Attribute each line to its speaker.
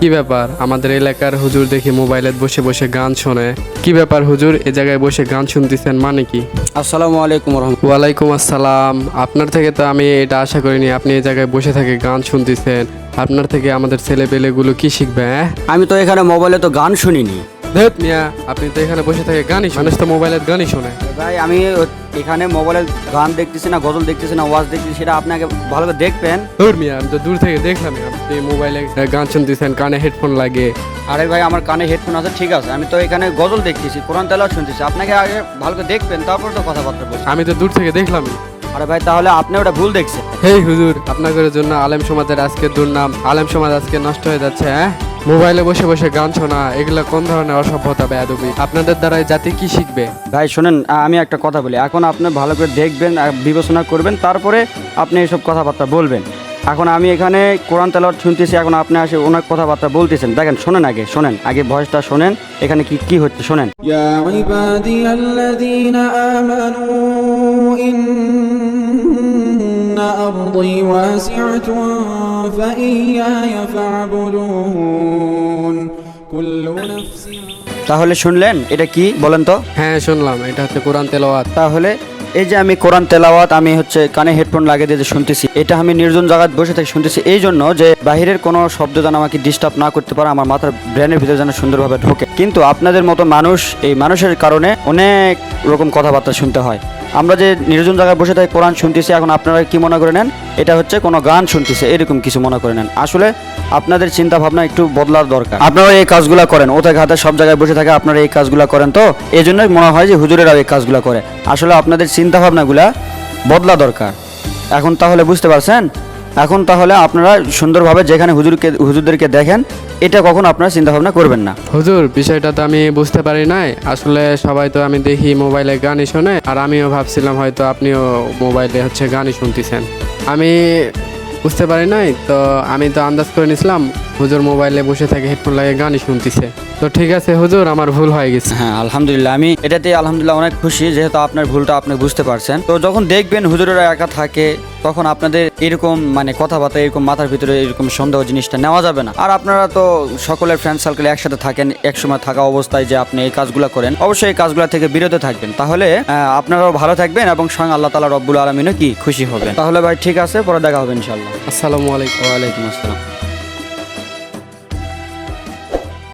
Speaker 1: কি ব্যাপার? আমাদের এলাকার হুজুর দেখি মোবাইলে বসে বসে গান শোনে। কি ব্যাপার হুজুর? এ জায়গায় বসে গান শুনতেছেন মানে কি?
Speaker 2: আসসালামু আলাইকুম
Speaker 1: ওয়ালাইকুম আসসালাম। আপনার থেকে তো আমি এটা আশা করিনি আপনি এই জায়গায় বসে থাকে গান শুনতেছেন। আপনার থেকে আমাদের ছেলে পেলেগুলো কি শিখবে হ্যাঁ?
Speaker 2: আমি তো এখানে মোবাইলে তো গান শুনিনি।
Speaker 1: ধেৎ মিয়া আপনি তো এখানে বসে থেকে গানই মানুষ তো মোবাইলের গানই শোনে।
Speaker 2: ভাই আমি এখানে মোবাইলে গান দেখতেছি না গজল দেখতেছি না ওয়াজ দেখতেছি সেটা আপনাকে ভালো করে দেখবেন।
Speaker 1: দূর মিয়া আমি তো দূর থেকে দেখলাম আপনি মোবাইলে গান শুনতেছেন কানে হেডফোন লাগে।
Speaker 2: আরে ভাই আমার কানে হেডফোন আছে ঠিক আছে আমি তো এখানে গজল দেখতেছি কোরআন তেলাওয়াত শুনতেছি আপনাকে আগে ভালো করে দেখবেন তারপর তো কথাবার্তা বলছি।
Speaker 1: আমি তো দূর থেকে দেখলামই
Speaker 2: আরে ভাই তাহলে আপনি ওটা ভুল দেখছেন।
Speaker 1: হেই হুজুর আপনাদের জন্য আলেম সমাজের আজকে দুর্নাম। আলেম সমাজ আজকে নষ্ট হয়ে যাচ্ছে হ্যাঁ? মোবাইলে বসে বসে গান শোনা এগুলা কোন ধরনের অসভ্যতা বেয়াদবি? আপনাদের দ্বারা জাতি কি শিখবে?
Speaker 2: ভাই শোনেন আমি একটা কথা বলি। এখন আপনি ভালো করে দেখবেন আর বিবেচনা করবেন তারপরে আপনি এসব কথাবার্তা বলবেন। এখন আমি এখানে কোরআন তেলাওয়াত শুনতেছি এখন আপনি আসে ওনার কথাবার্তা বলতেছেন। দেখেন শোনেন আগে শোনেন আগে ভয়েসটা শোনেন এখানে কি কি হচ্ছে শোনেন।
Speaker 3: أرضي واسعة فإياي فاعبدون كل نفس
Speaker 2: তাহলে শুনলেন এটা কি বলেন তো
Speaker 1: হ্যাঁ শুনলাম এটা হচ্ছে কোরআন তেলাওয়াত
Speaker 2: তাহলে এই যে আমি কোরআন তেলাওয়াত আমি হচ্ছে কানে হেডফোন লাগিয়ে দিয়ে যে শুনতেছি এটা আমি নির্জন জায়গায় বসে থেকে শুনতেছি এই জন্য যে বাহিরের কোনো শব্দ যেন আমাকে ডিস্টার্ব না করতে পারে আমার মাথার ব্রেনের ভিতরে যেন সুন্দরভাবে ঢোকে কিন্তু আপনাদের মতো মানুষ এই মানুষের কারণে অনেক রকম কথাবার্তা শুনতে হয় আমরা যে নির্জন জায়গায় বসে থাকি কোরআন শুনতেছি, এখন আপনারা কি মনে করে নেন? এটা হচ্ছে কোনো গান শুনতেছে, এরকম কিছু মনে করে নেন। আসলে আপনাদের চিন্তা ভাবনা একটু বদলার দরকার। আপনারা এই কাজগুলো করেন ওতে ঘাতে সব জায়গায় বসে থাকে, আপনারা এই কাজগুলো করেন তো? এই জন্যই মনে হয় যে হুজুরেরাও এই কাজগুলো করে। আসলে আপনাদের চিন্তা ভাবনাগুলা বদলা দরকার। এখন তাহলে বুঝতে পারছেন? এখন তাহলে আপনারা সুন্দরভাবে যেখানে হুজুরকে, হুজুরদেরকে দেখেন, এটা কখন আপনারা চিন্তা ভাবনা করবেন না।
Speaker 1: হুজুর, বিষয়টা তো আমি বুঝতে পারি নাই। আসলে সবাই তো আমি দেখি মোবাইলে গানই শোনে, আর আমিও ভাবছিলাম হয়তো আপনিও মোবাইলে হচ্ছে গানই শুনতেছেন। আমি বুঝতে পারি নাই, তো আমি তো আন্দাজ করে নিছিলাম হুজুর মোবাইলে বসে থাকে হেডফোন লাগিয়ে গানই শুনতেছে। তো ঠিক আছে হুজুর আমার ভুল হয়ে গেছে।
Speaker 2: হ্যাঁ আলহামদুলিল্লাহ আমি এটাতে আলহামদুলিল্লাহ অনেক খুশি যেহেতু আপনার ভুলটা আপনি বুঝতে পারছেন। তো যখন দেখবেন হুজুরেরা একা থাকে তখন আপনাদের এরকম মানে কথাবার্তা এরকম মাথার ভিতরে এরকম সন্দেহ জিনিসটা নেওয়া যাবে না। আর আপনারা তো সকলের ফ্রেন্ড সার্কেল একসাথে থাকেন একসময় থাকা অবস্থায় যে আপনি এই কাজগুলো করেন অবশ্যই এই কাজগুলো থেকে বিরত থাকবেন। তাহলে আপনারাও ভালো থাকবেন এবং স্বয়ং আল্লাহ তালা রব্বুল আলমিনও কি খুশি হবেন। তাহলে ভাই ঠিক আছে পরে দেখা হবে ইনশাল্লাহ
Speaker 1: আসসালামু আলাইকুম।
Speaker 2: ওয়ালাইকুম আসসালাম।